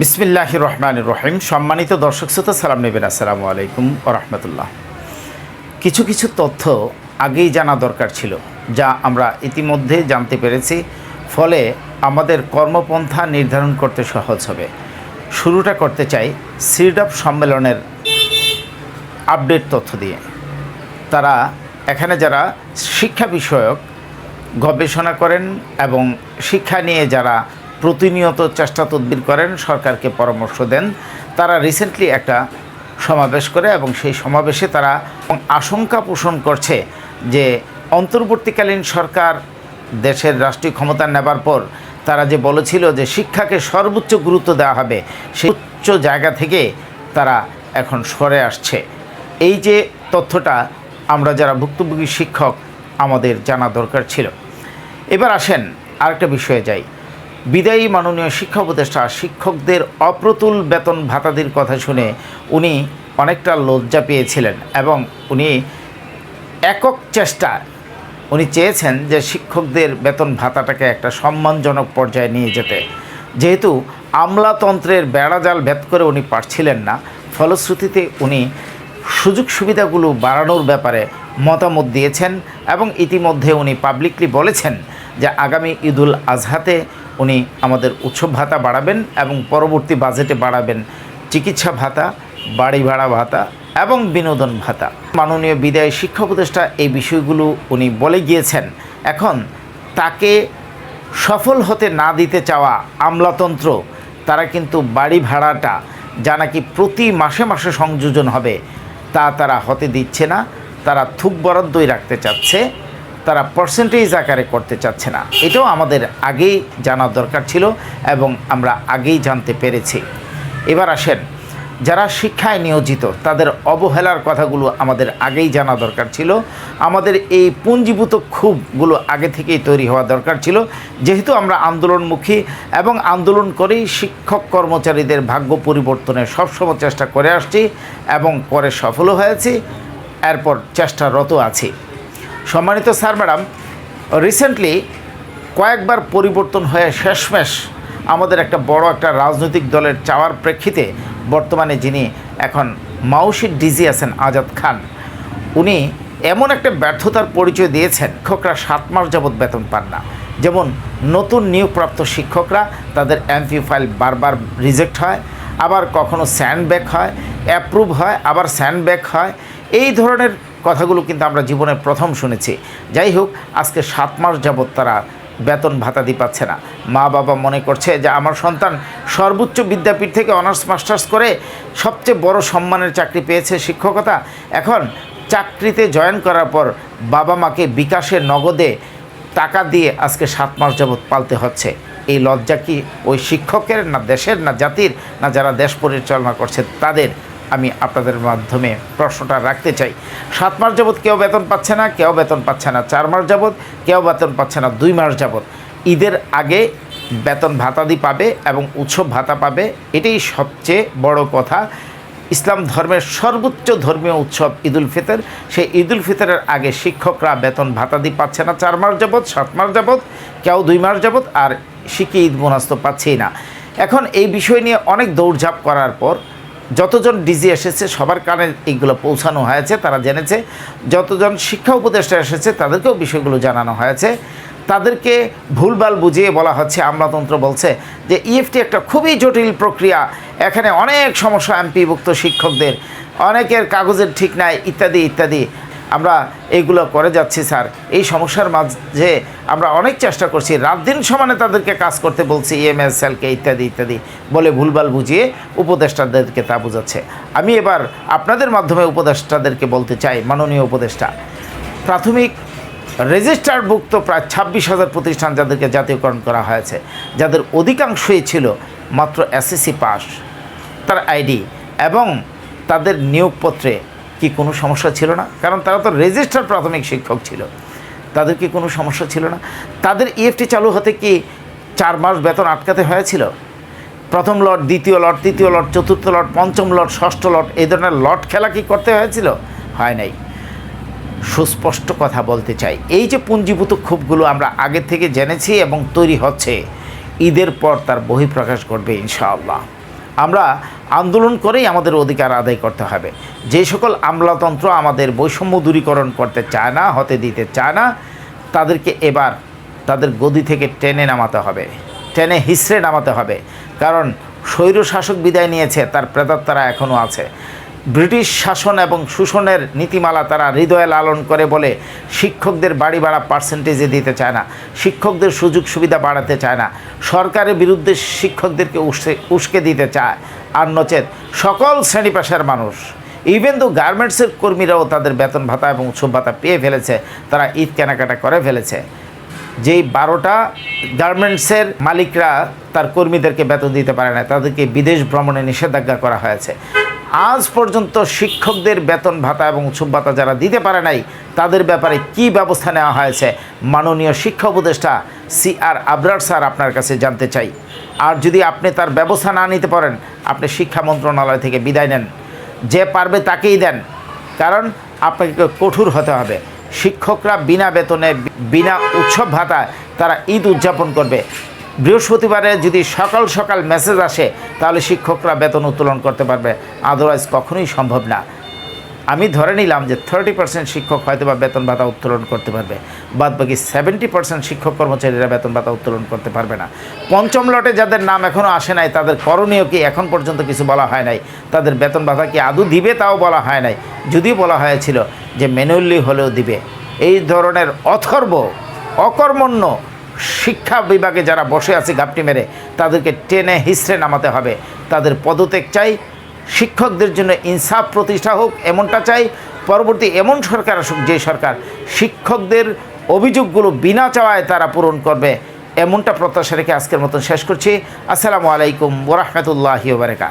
বিসমিল্লাহ রহমান রহিম। সম্মানিত দর্শক শ্রোতা, সালাম নেবেন। আসসালামু আলাইকুম রহমতুল্লাহ। কিছু কিছু তথ্য আগেই জানা দরকার ছিল, যা আমরা ইতিমধ্যে জানতে পেরেছি। ফলে আমাদের কর্মপন্থা নির্ধারণ করতে সহজ হবে। শুরুটা করতে চাই সিডাপ সম্মেলনের আপডেট তথ্য দিয়ে। তারা এখানে যারা শিক্ষা বিষয়ক গবেষণা করেন এবং শিক্ষা নিয়ে যারা প্রতিনিয়ত চেষ্টা তদবির করেন, সরকারকে পরামর্শ দেন। তারা রিসেন্টলি একটা সমাবেশ করে এবং সেই সমাবেশে তারা আশঙ্কা পোষণ করছে যে অন্তর্বর্তীকালীন সরকার দেশের রাষ্ট্রীয় ক্ষমতা নেবার পর তারা যে বলেছিল যে শিক্ষাকে সর্বোচ্চ গুরুত্ব দেওয়া হবে, সেই উচ্চ জায়গা থেকে তারা এখন সরে আসছে। এই যে তথ্যটা আমরা যারা ভুক্তভোগী শিক্ষক, আমাদের জানা দরকার ছিল। এবার আসেন আরেকটা বিষয়ে যাই। বিদায়ী মাননীয় শিক্ষা উপদেষ্টা, শিক্ষকদের অপ্রতুল বেতন ভাতাদির কথা শুনে উনি অনেকটা লজ্জা পেয়েছিলেন এবং উনি একক চেষ্টা, উনি চেয়েছেন যে শিক্ষকদের বেতন ভাতাটাকে একটা সম্মানজনক পর্যায়ে নিয়ে যেতে। যেহেতু আমলাতন্ত্রের বেড়াজাল ভেদ করে উনি পারছিলেন না, ফলশ্রুতিতে উনি সুযোগ সুবিধাগুলো বাড়ানোর ব্যাপারে মতামত দিয়েছেন এবং ইতিমধ্যে উনি পাবলিকলি বলেছেন যে আগামী ঈদুল আজহাতে উনি আমাদের উৎসব ভাতা বাড়াবেন এবং পরবর্তী বাজেটে বাড়াবেন চিকিৎসা ভাতা, বাড়ি ভাড়া ভাতা এবং বিনোদন ভাতা। মাননীয় বিদায় শিক্ষা উপদেষ্টা এই বিষয়গুলো উনি বলে গিয়েছেন। এখন তাকে সফল হতে না দিতে চাওয়া আমলাতন্ত্র, তারা কিন্তু বাড়ি ভাড়াটা যা নাকি প্রতি মাসে মাসে সংযোজন হবে, তা তারা হতে দিচ্ছে না, তারা থুক বরাদ্দই রাখতে চাচ্ছে। তারা পার্সেন্টেজ আকারে করতে চাচ্ছে না। এটাও আমাদের আগেই জানার দরকার ছিল এবং আমরা আগেই জানতে পেরেছি। এবার আসেন, যারা শিক্ষায় নিয়োজিত, তাদের অবহেলার কথাগুলো আমাদের আগেই জানা দরকার ছিল। আমাদের এই পুঞ্জীভূত ক্ষোভগুলো আগে থেকেই তৈরি হওয়া দরকার ছিল। যেহেতু আমরা আন্দোলনমুখী এবং আন্দোলন করেই শিক্ষক কর্মচারীদের ভাগ্য পরিবর্তনে সবসময় চেষ্টা করে আসছি এবং পরে সফলও হয়েছি। এরপর চেষ্টারত আছি। সম্মানিত স্যার, ম্যাডাম রিসেন্টলি কয়েকবার পরিবর্তন হয়ে শেষমেশ আমাদের একটা বড় একটা রাজনৈতিক দলের চাওয়ার প্রেক্ষিতে বর্তমানে যিনি এখন মাউসির ডিজি আছেন, আজাদ খান, উনি এমন একটা ব্যর্থতার পরিচয় দিয়েছেন, শিক্ষকরা সাত মাস যাবৎ বেতন পান না। যেমন নতুন নিয়োগপ্রাপ্ত শিক্ষকরা, তাদের এমপি ফাইল বারবার রিজেক্ট হয়, আবার কখনো স্যান্ডব্যাক হয় অ্যাপ্রুভ হয়, আবার স্যান্ডব্যাক হয়। এই ধরনের কথাগুলো কিন্তু আমরা জীবনে প্রথম শুনেছি। যাই হোক, আজকে সাত মাস যাবৎ তারা বেতন ভাতা ভাতাদি পাচ্ছে না। মা বাবা মনে করছে যে আমার সন্তান সর্বোচ্চ বিদ্যাপীঠ থেকে অনার্স, মাস্টার্স করে সবচেয়ে বড় সম্মানের চাকরি পেয়েছে শিক্ষকতা। এখন চাকরিতে জয়েন করার পর বাবা মাকে বিকাশের নগদে টাকা দিয়ে আজকে সাত মাস যাবৎ পালতে হচ্ছে। এই লজ্জা কি ওই শিক্ষকের না দেশের না জাতির না যারা দেশ পরিচালনা করছে তাদের আমি আপনাদের মাধ্যমে প্রশ্নটা রাখতে চাই। সাত মাস যাবৎ কেউ বেতন পাচ্ছে না, কেউ বেতন পাচ্ছে না। চার মাস যাবৎ, কেউ বেতন পাচ্ছে না। দুই মাস যাবৎ। ঈদের আগে বেতন ভাতাদি পাবে এবং উৎসব ভাতা পাবে, এটাই সবচেয়ে বড় কথা। ইসলাম ধর্মের সর্বোচ্চ ধর্মীয় উৎসব ঈদুল ফিতর। সেই ঈদুল ফিতরের আগে শিক্ষকরা বেতন ভাতাদি পাচ্ছে না। চার মাস যাবৎ, সাত মাস যাবৎ, কেউ দুই মাস যাবৎ, আর শিখে ঈদ বোনাস তো পাচ্ছেই না। এখন এই বিষয় নিয়ে অনেক দৌড়ঝাঁপ করার পর যতজন ডিজি এসেছে, সবার কানে এইগুলো পৌঁছানো হয়েছে, তারা জেনেছে। যতজন শিক্ষা উপদেষ্টা এসেছে, তাদেরকেও বিষয়গুলো জানানো হয়েছে। তাদেরকে ভুলভাল বুঝিয়ে বলা হচ্ছে, আমলাতন্ত্র বলছে যে ইএফটি একটা খুবই জটিল প্রক্রিয়া। এখানে অনেক সমস্যা এমপিভুক্ত শিক্ষকদের, অনেকের কাগজের ঠিক নাই, ইত্যাদি ইত্যাদি। আমরা এইগুলো করে যাচ্ছি, স্যার। এই সমস্যার মাঝে আমরা অনেক চেষ্টা করছি। রাত দিন সমানে তাদেরকে কাজ করতে বলছি ইএমএস সেলকে ইত্যাদি ইত্যাদি, বলে ভুলভাল বুঝিয়ে উপদেষ্টাদেরকে তা বোঝাচ্ছে। আমি এবার আপনাদের মাধ্যমে উপদেষ্টাদেরকে বলতে চাই, মাননীয় উপদেষ্টা। প্রাথমিক রেজিস্টারভুক্ত প্রায় ছাব্বিশ হাজার প্রতিষ্ঠান যাদেরকে জাতীয়করণ করা হয়েছে, যাদের অধিকাংশই ছিল মাত্র এসএসসি পাস তার আইডি এবং তাদের নিয়োগপত্রে কি কোনো সমস্যা ছিল না? কারণ তারা তো রেজিস্টার প্রাথমিক শিক্ষক ছিল। তাদের কি কোনো সমস্যা ছিল না? তাদের ইএফটি চালু হতে কি চার মাস বেতন আটকাতে হয়েছিল? প্রথম লট, দ্বিতীয় লট, তৃতীয় লট, চতুর্থ লট, পঞ্চম লট, ষষ্ঠ লট, এই ধরনের লট খেলা কি করতে হয়েছিল? হয় নাই। সুস্পষ্ট কথা বলতে চাই, এই যে পুঞ্জীভূত ক্ষোভগুলো আমরা আগে থেকে জেনেছি এবং তৈরি হচ্ছে, ঈদের পর তার বহিঃপ্রকাশ ঘটবে ইনশাআল্লাহ। আমরা আন্দোলন করেই আমাদের অধিকার আদায় করতে হবে। যে সকল আমলাতন্ত্র আমাদের বৈষম্য দূরীকরণ করতে চায় না, হতে দিতে চায় না, তাদেরকে এবার তাদের গদি থেকে টেনে নামাতে হবে। টেনে হিসড়ে নামাতে হবে। কারণ স্বৈর শাসক বিদায় নিয়েছে, তার প্রেতাত্মারা এখনও আছে। ব্রিটিশ শাসন এবং শোষণের নীতিমালা তারা হৃদয়ে লালন করে বলে শিক্ষকদের বাড়ি ভাড়া পার্সেন্টেজে দিতে চায় না, শিক্ষকদের সুযোগ সুবিধা বাড়াতে চায় না, সরকারের বিরুদ্ধে শিক্ষকদেরকে উস্কে উস্কে দিতে চায়। আর নচেত সকল শ্রেণি পেশার মানুষ ইভেন তো গার্মেন্টসের কর্মীরাও তাদের বেতন ভাতা এবং উৎসব ভাতা পেয়ে ফেলেছে, তারা ঈদ কেনাকাটা করে ফেলেছে। যেই বারোটা গার্মেন্টসের মালিকরা তার কর্মীদেরকে বেতন দিতে পারে না, তাদেরকে বিদেশ ভ্রমণে নিষেধাজ্ঞা করা হয়েছে। আজ পর্যন্ত শিক্ষকদের বেতন ভাতা এবং উৎসব ভাতা যারা দিতে পারে নাই, তাদের ব্যাপারে কি ব্যবস্থা নেওয়া হয়েছে? মাননীয় শিক্ষা উপদেষ্টা সি আর আবরার স্যার আপনার কাছে জানতে চাই। আর যদি আপনি তার ব্যবস্থা না নিতে পারেন, আপনি শিক্ষা মন্ত্রণালয় থেকে বিদায় নেন। যে পারবে তাকেই দেন। কারণ আপনাকে কঠোর হতে হবে। শিক্ষকরা বিনা বেতনে, বিনা উৎসব ভাতায় তারা ঈদ উদযাপন করবে। বৃহস্পতিবারে যদি সকাল সকাল মেসেজ আসে, তাহলে শিক্ষকরা বেতন উত্তোলন করতে পারবে। আদারওয়াইজ কখনোই সম্ভব না। আমি ধরে নিলাম যে থার্টি পার্সেন্ট শিক্ষক হয়তো বা বেতন ভাতা উত্তোলন করতে পারবে। বাদ বাকি সেভেন্টি পার্সেন্ট শিক্ষক কর্মচারীরা বেতন ভাতা উত্তোলন করতে পারবে না। পঞ্চম লটে যাদের নাম এখনও আসে নাই, তাদের করণীয় কি? এখন পর্যন্ত কিছু বলা হয় নাই। তাদের বেতন ভাতা কি আদৌ দিবে? তাও বলা হয় নাই। যদিও বলা হয়েছিল যে ম্যানুয়ালি হলেও দিবে। এই ধরনের অথর্ব, অকর্মণ্য শিক্ষা বিভাগে যারা বসে আছে গাপটি মেরে, তাদেরকে টেনে হিসড়ে নামাতে হবে। তাদের পদত্যাগ চাই। শিক্ষকদের জন্য ইনসাফ প্রতিষ্ঠা হোক, এমনটা চাই। পরবর্তী এমন সরকার আসুক, যে সরকার শিক্ষকদের অভিযোগগুলো বিনা চাওয়ায় তারা পূরণ করবে, এমনটা প্রত্যাশা রেখে আজকের মতন শেষ করছি। আসসালামু আলাইকুম ওরহমতুল্লাহি বারেকা